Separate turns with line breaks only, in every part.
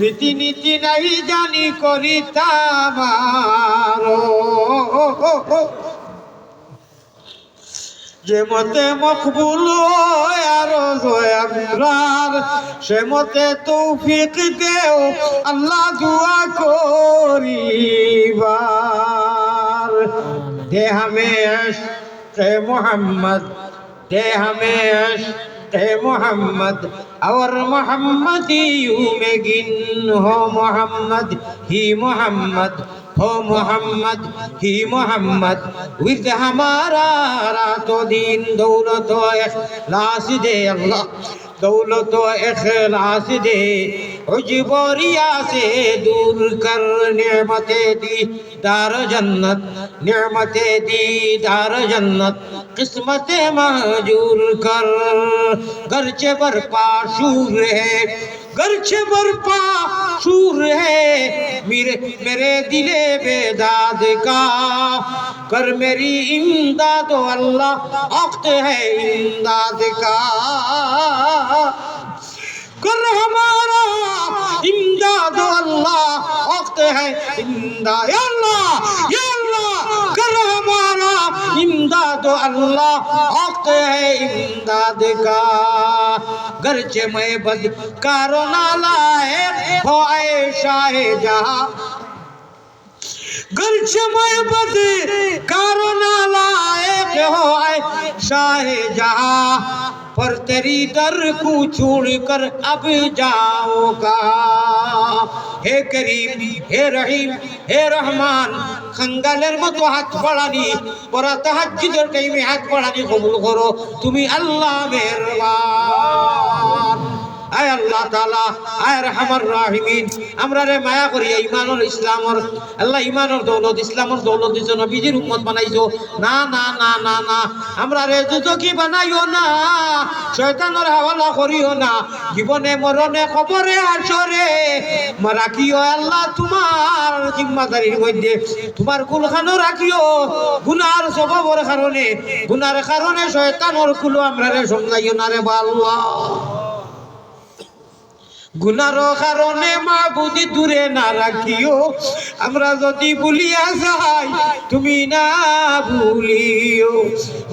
রীতিনীতি নাই জানি করিতাম আরও। যে মতে মকবুল আরও আমরার, সে মতে তৌফিক দেও আল্লাহ দুয়া করিবার দে হমেশ কে মোহাম্মদ দে হমেশ है मोहम्मद और मोहम्मद यू में गिन हो मोहम्मद ही मोहम्मद हो मोहम्मद ही मोहम्मद विद हमारा रातो दिन दौलत लाश दे अल्लाह दौलत लाश दे حجبوریہ سے دور کر نعمت دیدار جنت نعمت دیدار جنت قسمت محجور کر۔ گرچہ برپا شور ہے، گرچہ برپا شور ہے میرے میرے دل بیداد کا۔ کر میری امداد اللہ وقت ہے امداد کا۔ वक्त है। इमदाद अल्लाह अल्लाह कर हमारा। इमदाद अल्लाह वक्त है इमदाद का गरचे मैं बद कारो नालाए हो, है जहाँ। गरचे मैं बद कारो नालाए हो है जहाँ। पर तेरी दर को छोड़कर अब जाओगा হে করিম, হে রহিম, হে রহমান, খাঙ্গালের মতো হাত বাড়ানি ওরা তাহাজ্জুদের টাইমে হাত বাড়ানি কবুল করো। তুমি আল্লাহ মেহরবান। আল্লাহ দৌলত দৌলত দিছো না না না না না। না না। জীবনে, মরণে খবরে আসরে রাখিও আল্লাহ তোমার জিম্মাদারির মধ্যে? তোমার কুলখানো রাখিও। গুনার স্বভাবর কারণে, গুনার কারণে শয়তানোর কুলো আমরা রে সমঝাইও না রে বা আল্লাহ। গুনার কারণে মা বুঝি দূরে না রাখিও। আমরা যদি ভুলিয়া যাই, তুমি না ভুলিও।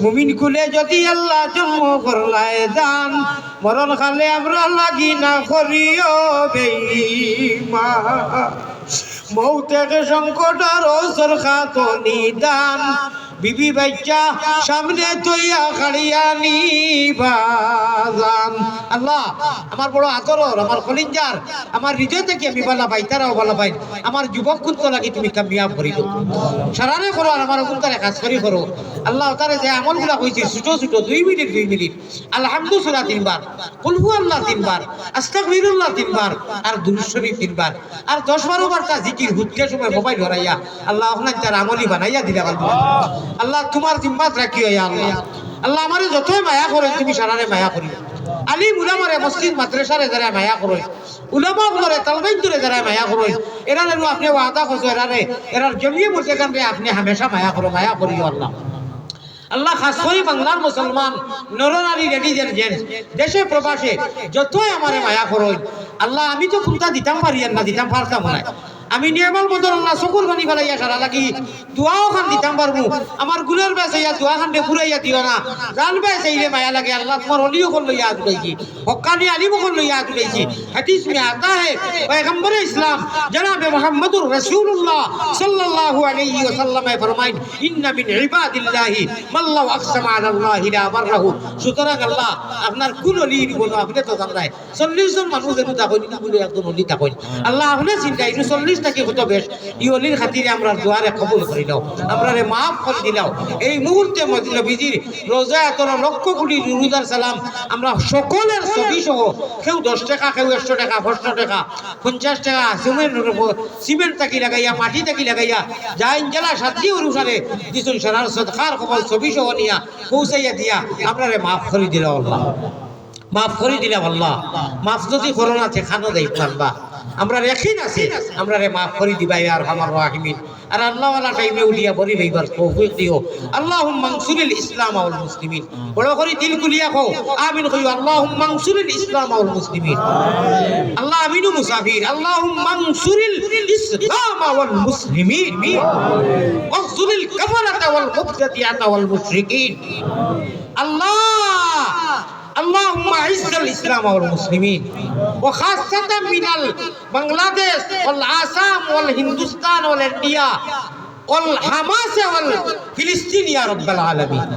মুমিন খুলে যদি আল্লাহ জন্ম করলায় দান মরণ খালে আমরা লাগি না করিও বেইমা মৌতেকে সংকটার ওসর খাত নিদান বিবি বাচ্চা সামনে তৈয়া খাড়িয়া নিবাজান আল্লাহ, আমার বড় আদরর, আমার কলিঞ্জার, আমার হৃদয় থেকে আমি বালা পাই, তারাও বালা পাই। আমার যুবক কুন্ত লাগি তুমি কামিয়াব করি দো সারারে করো আর আমার কুন্তারে কাজ করি করো। আল্লাহ তারে যে আমলগুলা হয়েছে ছোট ছোট, দুই মিনিট দুই মিনিট। আলহামদু সুরা তিনবার কুলহু আল্লাহ তিনবার, আস্তাগফিরুল্লাহ তিনবার, আর দুরূদ শরীফ তিনবার। আর দশ বারো বার তা জিকির হুদ্দের সময় মোবাইল ধরাইয়া আল্লাহ আপনার তার আমলি বানাইয়া দিলা আল্লাহ। আল্লাহ, তোমার জিম্মাত ইয়া আল্লাহ। আল্লাহ আমারে যতই মায়া করে, তুমি সারারে মায়া করি। আলি উলামারে মসজিদ, মাদ্রাসারে যারা মায়া করো, উলামা দূরে যারা মায়া করো, এরা নেনু আপনি ওয়াদা করছ এরারে এরার জমিয়ে বলতে কারণে আপনি হামেশা মায়া করো, মায়া করিও আল্লাহ। আল্লাহ খাস করে বাংলার মুসলমান নরনারী লেডিজের জেন্টস দেশে প্রবাসে যতই আমারে মায়া করই আল্লাহ আমি তো খুঁটা দিতাম পারি না দিতাম পারতাম না আমি নিয়মাল বদল আল্লাহ শুকুর বানি ফেলাইয়া খারা লাগি। দোয়াও খান দিতাম পারব। আমার গুণের বেশ ইয়া দোয়া খান ফুরাইয়া দিও না। জান বেশ এইলে মায়া লাগে, আল্লাহ তোমার অলিও কল লইয়া হাত গাইছি হকানি আলিম কল লইয়া হাত গাইছি হাদিস মে আতা হে, পয়গম্বর ইসলাম, জনাবে মুহাম্মদুর রাসূলুল্লাহ সাল্লাল্লাহু আলাইহি ওয়াসাল্লাম এ ফরমাইন, ইন্না মিন ইবাদিল্লাহি মান লাউ আকসামা আলাল্লাহি লা বাররাহু। সুতরাং আল্লাহ, আপনার কোন অলি বলো আপনি তো জানাই 40 জন মানুষ এনে তাকইনি না বলে একজন অলি তা তাকইনি। আল্লাহ আপনি চিন্তা 40 টাকে কত বেশ। এই খাতিরে আমরা দুয়ারে কবুল করি দাও আমরা মাফ করে দিলাও এই মুহূর্তে মদিনা বিজির রোজা এতর লক্ষ কোটি দুরুদার সালাম আমরা সকলের ছবি সহ কেউ দশ টাকা, কেউ একশো টাকা, পাঁচশো টাকা, পঞ্চাশ টাকা, সিমেন্ট সিমেন্ট তাকি লাগাইয়া, মাটি তাকি লাগাইয়া, যা ইঞ্জালা সাথী অনুসারে দিছুন সারার সদকার কবল ছবি সহ নিয়া পৌঁছাইয়া দিয়া আপনারে মাফ করে দিল আল্লাহ। মাফ করে দিলাম আল্লাহ। মাফ যদি করোনা খানো দেই পারবা আমরা রেখিন আছে আমরা রে মাফ করে দিবাই আর আমার রাহিমিন। আর আল্লাহ ওয়ালা টাইমে উঠিয়া বলি রইবার তৌফিক দিও। আল্লাহুম্মা আনসুরিল ইসলাম ওয়াল মুসলিমিন। বড় করে দিল কুলিয়া কও, আমিন কইও, আল্লাহুম্মা আনসুরিল ইসলাম ওয়াল মুসলিমিন। আল্লাহ আমিনু মুসাফির। আল্লাহুম্মা আনসুরিল ইসলাম ওয়াল মুসলিমিন। ওয়াকজুলিল কাফারাতা ওয়াল মুবতাদিআতা ওয়াল মুশরিকিন। আল্লাহ اللهم اعز الاسلام والمسلمين وخاصه من بنغلاديش والآسام والهندوستان والانڈیا والحماس والفلسطين يا رب العالمين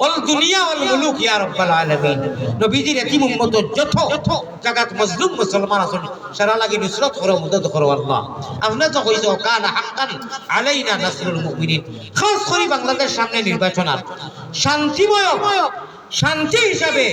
والدنيا والملوك يا رب العالمين নবীজির এতিম উম্মত যত জাগাত মজলুম মুসলমান আছেন সারা লাগি নুসরত করো মদদ করো আল্লাহ আপনি তো কইছো কান হাক্কান আলাইনা নাসরুল মুমিনিন খাস করে বাংলাদেশ সামনে নির্বাচন আর শান্তিময় শান্তি হিসাবে